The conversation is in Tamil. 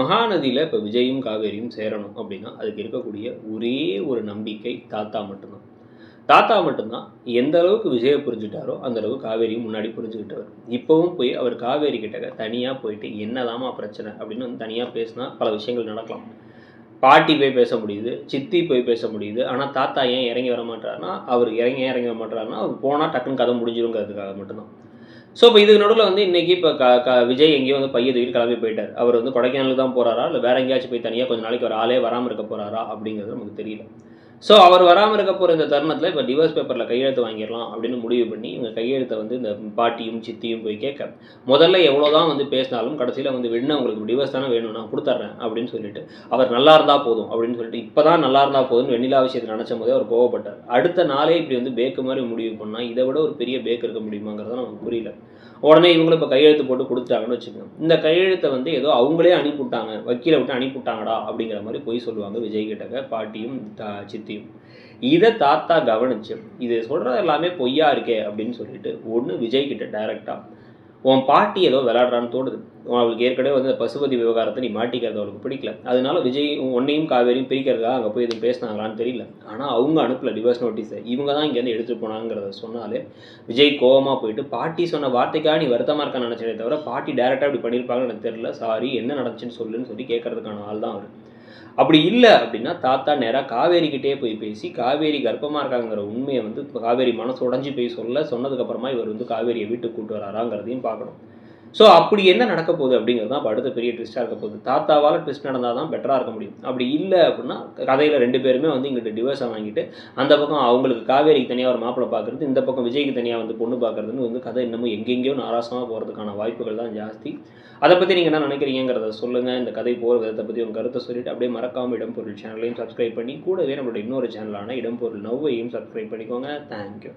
மகாநதியில் இப்போ விஜயும் காவேரியும் சேரணும் அப்படின்னா அதுக்கு இருக்கக்கூடிய ஒரே ஒரு நம்பிக்கை தாத்தா மட்டும்தான். தாத்தா மட்டும்தான் எந்த அளவுக்கு விஜயை புரிஞ்சுட்டாரோ அந்த அளவுக்கு காவேரியும் முன்னாடி புரிஞ்சுக்கிட்டவர். இப்போவும் போய் அவர் காவேரி கிட்ட தனியாக போயிட்டு என்னதாம்மா பிரச்சனை அப்படின்னு வந்து தனியாக பேசினா பல விஷயங்கள் நடக்கலாம். பாட்டி போய் பேச முடியுது சித்தி போய் பேச முடியுது. ஆனால் தாத்தா ஏன் இறங்கி வர மாட்டாருன்னா அவர் இறங்கி இறங்கி வர மாட்டாருன்னா அவர் போனால் டக்குன்னு கதை முடிஞ்சிருங்கிறதுக்காக மட்டும்தான். ஸோ இப்போ இதுக்கு நடுவில் வந்து இன்னைக்கு இப்போ க க விஜய் எங்கேயோ வந்து பைய தூக்கி கிளம்பி போயிட்டார். அவர் வந்து கொடைக்கானலுக்கு தான் போறாரா? இல்லை வேற எங்கேயாச்சும் போய் தனியாக கொஞ்ச நாளைக்கு ஒரு ஆளே வராமல் இருக்க போறாரா? அப்படிங்கிறது நமக்கு தெரியல. ஸோ அவர் வராமல் இருக்க போகிற இந்த தருணத்தில் இப்போ டிவோர்ஸ் பேப்பரில் கையெழுத்து வாங்கிடலாம் அப்படின்னு முடிவு பண்ணி இவங்க கையெழுத்தை வந்து இந்த பாட்டியும் சித்தியும் போய் கேட்க முதல்ல எவ்வளோ தான் வந்து பேசினாலும் கடைசியில் வந்து வேணும் உங்களுக்கு டிவோர்ஸ் தானே வேணும் நான் கொடுத்துட்றேன் அப்படின்னு சொல்லிட்டு அவர் நல்லா இருந்தால் போதும் அப்படின்னு சொல்லிட்டு இப்போ தான் நல்லா இருந்தால் போதும்னு வெண்ணிலா விஷயத்தை நினச்சும் போதே அவர் கோவப்பட்டார். அடுத்த நாளே இப்படி வந்து பேக்கு மாதிரி முடிவு பண்ணால் இதை விட ஒரு பெரிய பேக் இருக்க முடியுமாங்கிறத நமக்கு புரியல. உடனே இவங்களும் இப்போ கையெழுத்து போட்டு கொடுத்துட்டாங்கன்னு வச்சுக்கோங்க. இந்த கையெழுத்தை வந்து ஏதோ அவங்களே அனுப்பிவிட்டாங்க வக்கீலை விட்டு அனுப்பிவிட்டாங்கடா அப்படிங்கிற மாதிரி போய் சொல்லுவாங்க விஜய் கிட்டக்க பாட்டியும் தா- சித்தியும். இதை தாத்தா கவனிச்சு இது சொல்கிறது எல்லாமே பொய்யா இருக்கே அப்படின்னு சொல்லிட்டு ஒன்று விஜய் கிட்ட டைரெக்டாக உன் பாட்டி ஏதோ விளாட்றான்னு தோணுது. அவளுக்கு ஏற்கனவே வந்து இந்த பசுபதி விவகாரத்தை நீ மாட்டிக்கிறது அவளுக்கு பிடிக்கல. அதனால விஜய் உன்னையும் காவேரியும் பிரிக்கிறதா அங்கே போய் எதுவும் பேசினாங்களான்னு தெரியல. ஆனால் அவங்க அனுப்பல டிவோர்ஸ் நோட்டீஸை இவங்க தான் இங்கேருந்து எடுத்துகிட்டு போனாங்கிறத சொன்னாலே விஜய் கோவமாக போயிட்டு பாட்டி சொன்ன வார்த்தைக்காக நீ வருத்தமாக இருக்கான்னு நினச்சதே தவிர பாட்டி டேரெக்டாக இப்படி பண்ணியிருப்பாங்கன்னு எனக்கு தெரியல. சாரி என்ன நடந்துச்சுன்னு சொல்லுன்னு சொல்லி கேட்கறதுக்கான ஆள் தான் அவர். அப்படி இல்லை அப்படின்னா தாத்தா நேராக காவேரிக்கிட்டே போய் பேசி காவேரி கர்ப்பமாக இருக்காங்கிற உண்மையை வந்து காவேரி மனசு உடஞ்சி போய் சொல்ல சொன்னதுக்கப்புறமா இவர் வந்து காவேரியை வீட்டுக்கு கூட்டு வராராங்கிறதையும் பார்க்கணும். ஸோ அப்படி என்ன நடக்க போகுது அப்படிங்கிறது தான் அடுத்த பெரிய ட்விஸ்ட்டாக இருக்க போகுது. தாத்தாவால் ட்விஸ்ட் நடந்தால் தான் பெட்டராக இருக்க முடியும். அப்படி இல்லை அப்படின்னா கதையில் ரெண்டு பேருமே வந்து இங்கிட்ட டிவோர்ஸை வாங்கிட்டு அந்த பக்கம் அவங்களுக்கு காவேரிக்கு தனியாக ஒரு மாப்பிள்ளை பார்க்குறது இந்த பக்கம் விஜய்க்கு தனியாக வந்து பொண்ணு பார்க்குறதுன்னு வந்து கதை இன்னமும் எங்கெங்கேயோ நாராசமாக போகிறதுக்கான வாய்ப்புகள் தான் ஜாஸ்தி. அதை பற்றி நீங்கள் என்ன நினைக்கிறீங்கிறத சொல்லுங்கள் இந்த கதை போகிற விதத்தை பற்றி உங்கள் கருத்தை சொல்லிட்டு அப்படியே மறக்காமல் இடம்பொருள் சேனலையும் சப்ஸ்கிரைப் பண்ணி கூடவே நம்மளோட இன்னொரு சேனலான இடம்பொருள் நவ்வையும் சப்ஸ்கிரைப் பண்ணிக்கோங்க. தேங்க்யூ